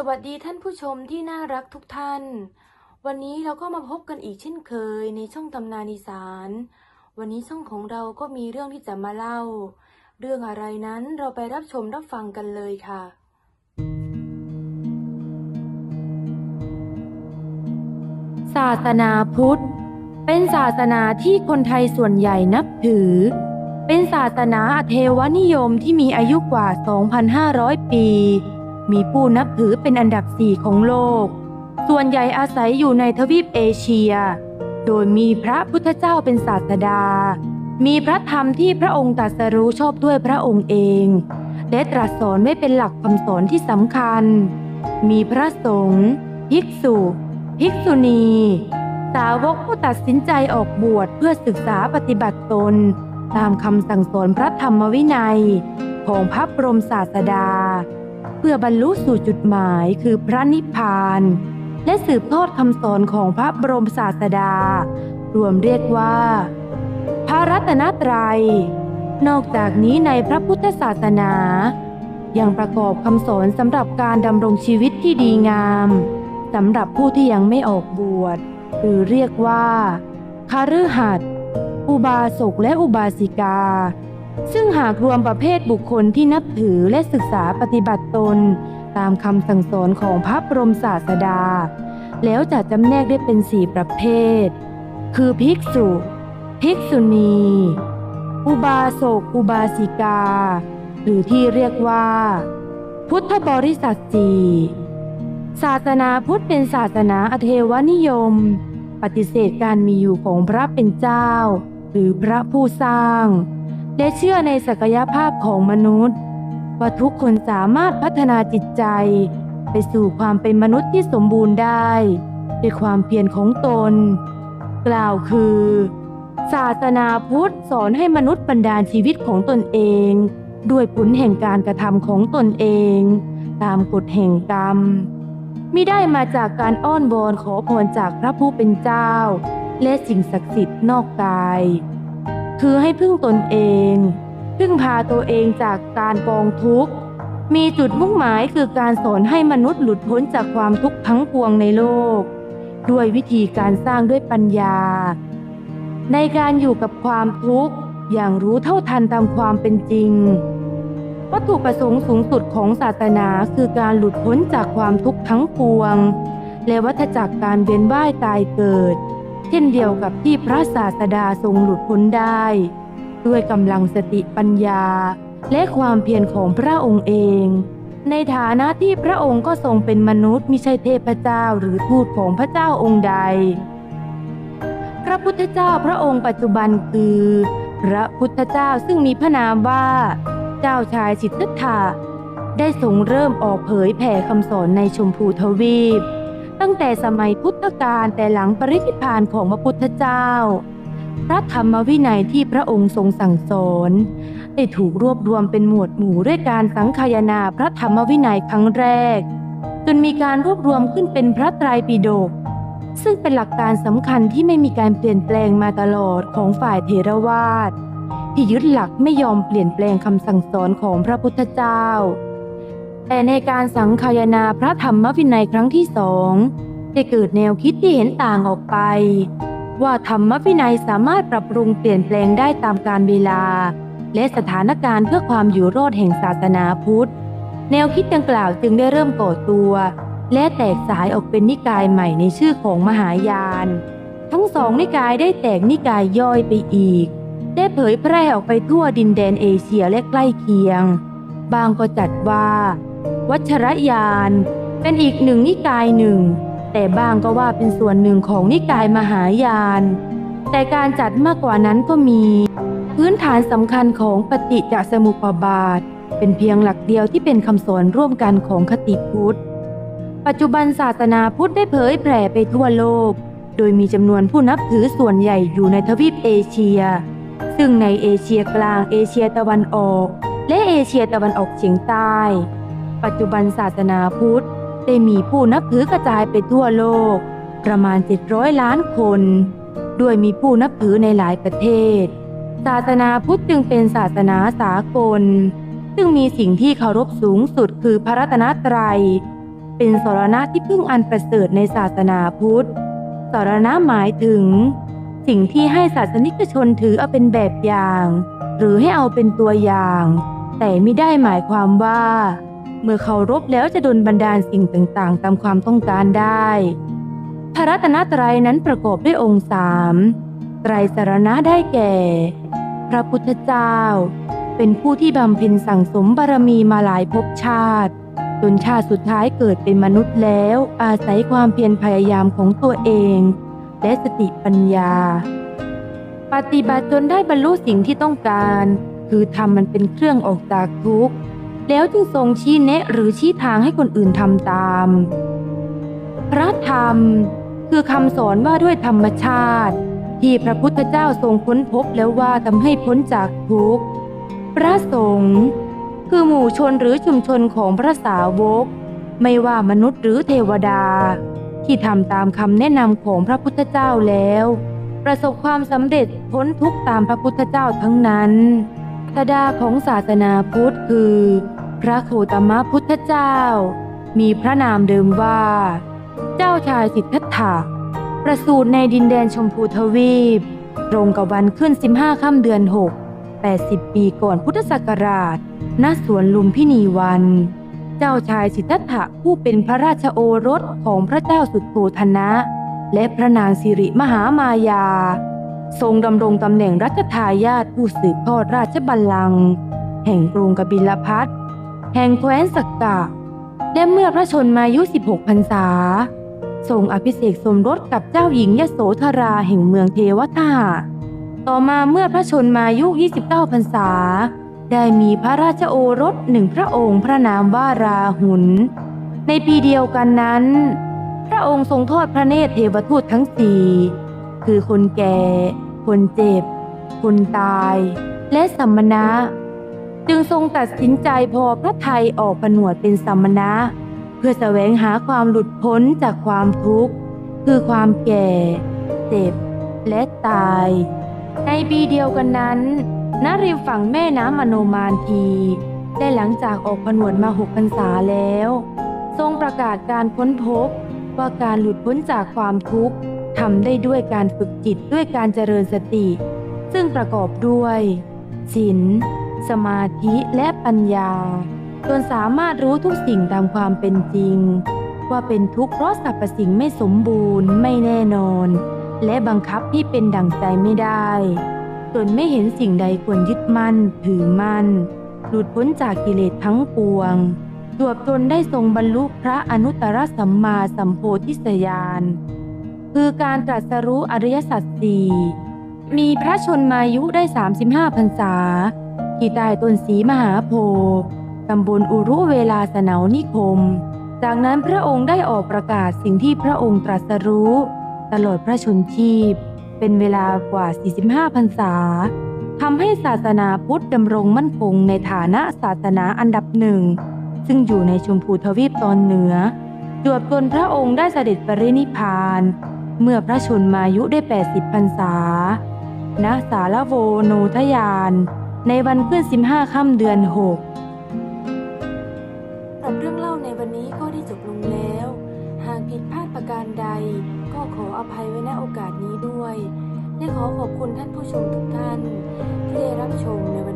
สวัสดีท่านผู้ชมที่น่ารักทุกท่าน วันนี้เราก็มาพบกันอีกเช่นเคยในช่องตำนานอีสาน วันนี้ช่องของเราก็มีเรื่องที่จะมาเล่า เรื่องอะไรนั้นเราไปรับชมรับฟังกันเลยค่ะ ศาสนาพุทธ เป็นศาสนาที่คนไทยส่วนใหญ่นับถือ เป็นศาสนาอเทวนิยมที่มีอายุกว่า 2,500 ปี มีผู้นับถือเป็นอันดับสี่ของโลก ส่วนใหญ่อาศัยอยู่ในทวีปเอเชีย โดยมีพระพุทธเจ้าเป็นศาสดา มีพระธรรมที่พระองค์ตรัสรู้ชอบด้วยพระองค์เอง และตรัสสอนไว้เป็นหลักคำสอนที่สำคัญ มีพระสงฆ์ภิกษุ ภิกษุณี สาวกผู้ตัดสินใจออกบวชเพื่อศึกษาปฏิบัติตน ตามคำสั่งสอนพระธรรมวินัย ของพระบรมศาสดา เพื่อบรรลุสู่จุดหมายคือพระนิพพาน และสืบทอดคำสอนของพระบรมศาสดา รวมเรียกว่า พระรัตนตรัย นอกจากนี้ในพระพุทธศาสนา ยังประกอบคำสอนสำหรับการดำรงชีวิตที่ดีงามสำหรับผู้ที่ยังไม่ออกบวชหรือเรียกว่าคาฤหัสถ์อุบาสกและอุบาสิกา ซึ่งหากรวมประเภทบุคคลที่นับถือและศึกษาปฏิบัติตน ตามคำสั่งสอนของพระบรมศาสดา แล้วจะจำแนกได้เป็นสี่ประเภท คือภิกษุ ภิกษุณี อุบาสก อุบาสิกา หรือที่เรียกว่า พุทธบริษัทสี่ศาสนาพุทธเป็นศาสนาอเทวนิยม ปฏิเสธการมีอยู่ของพระเป็นเจ้า หรือพระผู้สร้าง และเชื่อในศักยภาพของมนุษย์ ว่าทุกคนสามารถพัฒนาจิตใจ ไปสู่ความเป็นมนุษย์ที่สมบูรณ์ได้ด้วยความเพียรของตน กล่าวคือ ศาสนาพุทธสอนให้มนุษย์บรรดาลชีวิตของตนเอง ด้วยผลแห่งการกระทำของตนเอง ตามกฎแห่งกรรมมิได้มาจากการอ้อนวอนขอพรจากพระผู้เป็นเจ้า และสิ่งศักดิ์สิทธิ์นอกกาย คือให้พึ่งตนเอง พึ่งพาตัวเองจากการกองทุกข์ มีจุดมุ่งหมายคือการสอนให้มนุษย์หลุดพ้นจากความทุกข์ทั้งปวงในโลก ด้วยวิธีการสร้างด้วยปัญญา ในการอยู่กับความทุกข์อย่างรู้เท่าทันตามความเป็นจริง วัตถุประสงค์สูงสุดของศาสนาคือการหลุดพ้นจากความทุกข์ทั้งปวง และวัฏจักรการเวียนว่ายตายเกิด เช่นเดียวกับที่พระศาสดาทรงหลุดพ้นได้ ด้วยกำลังสติปัญญา และความเพียรของพระองค์เอง ในฐานะที่พระองค์ก็ทรงเป็นมนุษย์มิใช่เทพเจ้าหรือทูตของพระเจ้าองค์ใด พระพุทธเจ้าพระองค์ปัจจุบันคือ พระพุทธเจ้าซึ่งมีพระนามว่า เจ้าชายสิทธัตถะได้ทรงเริ่มออกเผยแผ่คำสอนในชมพูทวีป ตั้งแต่สมัยพุทธกาลแต่หลังปรินิพพานของพระพุทธเจ้า พระธรรมวินัยที่พระองค์ทรงสั่งสอนได้ถูกรวบรวมเป็นหมวดหมู่ด้วยการสังคายนาพระธรรมวินัยครั้งแรก จนมีการรวบรวมขึ้นเป็นพระไตรปิฎกซึ่งเป็นหลักการสำคัญที่ไม่มีการเปลี่ยนแปลงมาตลอดของฝ่ายเถรวาทที่ยึดหลักไม่ยอมเปลี่ยนแปลงคำสั่งสอนของพระพุทธเจ้า แต่ในการสังคายนาพระธรรมวินัยครั้งที่สองได้เกิดแนวคิดที่เห็นต่างออกไป ว่าธรรมวินัยสามารถปรับปรุงเปลี่ยนแปลงได้ตามกาลเวลา และสถานการณ์เพื่อความอยู่รอดแห่งศาสนาพุทธ แนวคิดดังกล่าวจึงได้เริ่มก่อตัว และแตกสายออกเป็นนิกายใหม่ในชื่อของมหายาน ทั้งสองนิกายได้แตกนิกายย่อยไปอีก ได้เผยแพร่ออกไปทั่วดินแดนเอเชียและใกล้เคียง บางก็จัดว่า วัชรยาน เป็นอีกหนึ่งนิกายหนึ่ง แต่บางก็ว่าเป็นส่วนหนึ่งของนิกายมหายาน แต่การจัดมากกว่านั้นก็มี พื้นฐานสำคัญของปฏิจจสมุปบาท เป็นเพียงหลักเดียวที่เป็นคำสอนร่วมกันของคติพุทธ ปัจจุบันศาสนาพุทธได้เผยแผ่ไปทั่วโลก โดยมีจำนวนผู้นับถือส่วนใหญ่อยู่ในทวีปเอเชีย ซึ่งในเอเชียกลางเอเชียตะวันออกและเอเชียตะวันออกเฉียงใต้ ปัจจุบันศาสนาพุทธได้มีผู้นับถือกระจายไปทั่วโลก ประมาณ 700 ล้านคน ด้วยมีผู้นับถือในหลายประเทศ ศาสนาพุทธจึงเป็นศาสนาสากล ซึ่งมีสิ่งที่เคารพสูงสุดคือพระรัตนตรัย เป็นสรณะที่พึ่งอันประเสริฐในศาสนาพุทธ สรณะหมายถึง สิ่งที่ให้ศาสนิกชนถือเอาเป็นแบบอย่าง หรือให้เอาเป็นตัวอย่าง แต่ไม่ได้หมายความว่า เมื่อเคารพแล้วจะดลบันดาลสิ่งต่างๆ ตามความต้องการได้พระรัตนตรัยนั้นประกอบด้วยองค์สามไตรสรณะได้แก่ พระพุทธเจ้า เป็นผู้ที่บำเพ็ญสั่งสมบารมีมาหลายภพชาติจนชาติสุดท้ายเกิดเป็นมนุษย์แล้ว อาศัยความเพียรพยายามของตัวเอง และสติปัญญา ปฏิบัติจนได้บรรลุสิ่งที่ต้องการ คือทำมันเป็นเครื่องออกจากทุกข์ แล้วจึงทรงชี้แนะหรือชี้ทางให้คนอื่นทำตาม พระธรรมคือคำสอนว่าด้วยธรรมชาติ ที่พระพุทธเจ้าทรงค้นพบแล้วว่าทำให้พ้นจากทุกข์ พระสงฆ์คือหมู่ชนหรือชุมชนของพระสาวก ไม่ว่ามนุษย์หรือเทวดา ที่ทำตามคำแนะนำของพระพุทธเจ้าแล้ว ประสบความสำเร็จพ้นทุกข์ตามพระพุทธเจ้าทั้งนั้นสดาของศาสนาพุทธคือ พระโคตมะพุทธเจ้า มีพระนามเดิมว่า เจ้าชายสิทธัตถะประสูติในดินแดนชมพูทวีป ตรงกับวันขึ้น 15ค่ำเดือน 6 80 ปีก่อนพุทธศักราช ณ สวนลุมพินีวัน เจ้าชายสิทธัตถะผู้เป็นพระราชโอรสของพระเจ้าสุดโทธนะ และพระนางสิริมหามายา ทรงดำรงตำแหน่งรัชทายาทผู้สืบทอดราชบัลลังก์แห่งกรุงกบิลพัท แห่งแคว้นสักกะ และเมื่อพระชนมายุ 16พรรษาทรงอภิเษกสมรสกับเจ้าหญิงยโสธราแห่งเมืองเทวทาต่อมาเมื่อพระชนมายุ 29พรรษา ได้มีพระราชโอรสหนึ่งพระองค์พระนามว่าราหุล ในปีเดียวกันนั้น พระองค์ทรงทอดพระเนตรเทวทูตทั้งสี่คือคนแก่ คนเจ็บ คนตาย และสัมมณะ จึงทรงตัดสินใจพอพระไทยออกผนวดเป็นสัมมณะ เพื่อแสวงหาความหลุดพ้นจากความทุกข์ คือความแก่ เจ็บ และตาย ในปีเดียวกันนั้นณริมฝั่งแม่น้ำมโนมานที ได้หลังจากออกผนวดมาหกพรรษาแล้ว ทรงประกาศการค้นพบว่าการหลุดพ้นจากความทุกข์ทำได้ด้วยการฝึกจิตด้วยการเจริญสติ ซึ่งประกอบด้วยศีล สมาธิและปัญญา จนสามารถรู้ทุกสิ่งตามความเป็นจริง ว่าเป็นทุกข์เพราะสรรพสิ่งไม่สมบูรณ์ไม่แน่นอน และบังคับที่เป็นดั่งใจไม่ได้จนไม่เห็นสิ่งใดควรยึดมั่นถือมั่น หลุดพ้นจากกิเลสทั้งปวงจวบจนได้ทรงบรรลุพระอนุตตรสัมมาสัมโพธิสยาน คือการตรัสรู้อริยสัจสี่มีพระชนมายุได้ 35พรรษา ที่ใต้ต้นสีมหาโพธิ์ตำบลอุรุเวลาสนานิคม จากนั้นพระองค์ได้ออกประกาศสิ่งที่พระองค์ตรัสรู้ ตลอดพระชนชีพ เป็นเวลากว่า 45 พรรษาทำให้ศาสนาพุทธดำรงมั่นคงในฐานะศาสนาอันดับหนึ่ง ซึ่งอยู่ในชมพูทวีปตอนเหนือ จวบจนพระองค์ได้เสด็จปรินิพพาน เมื่อพระชนมายุได้ 80 พรรษา ณ สารโวโนทยาน ในวันขึ้น15ค่ำเดือน6สำหรับเรื่องเล่าในวันนี้ก็ได้จบลงแล้ว หากผิดพลาดประการใด ก็ขออภัยไว้ณโอกาสนี้ด้วย และขอขอบคุณท่านผู้ชมทุกท่าน ที่ได้รับชมในวัน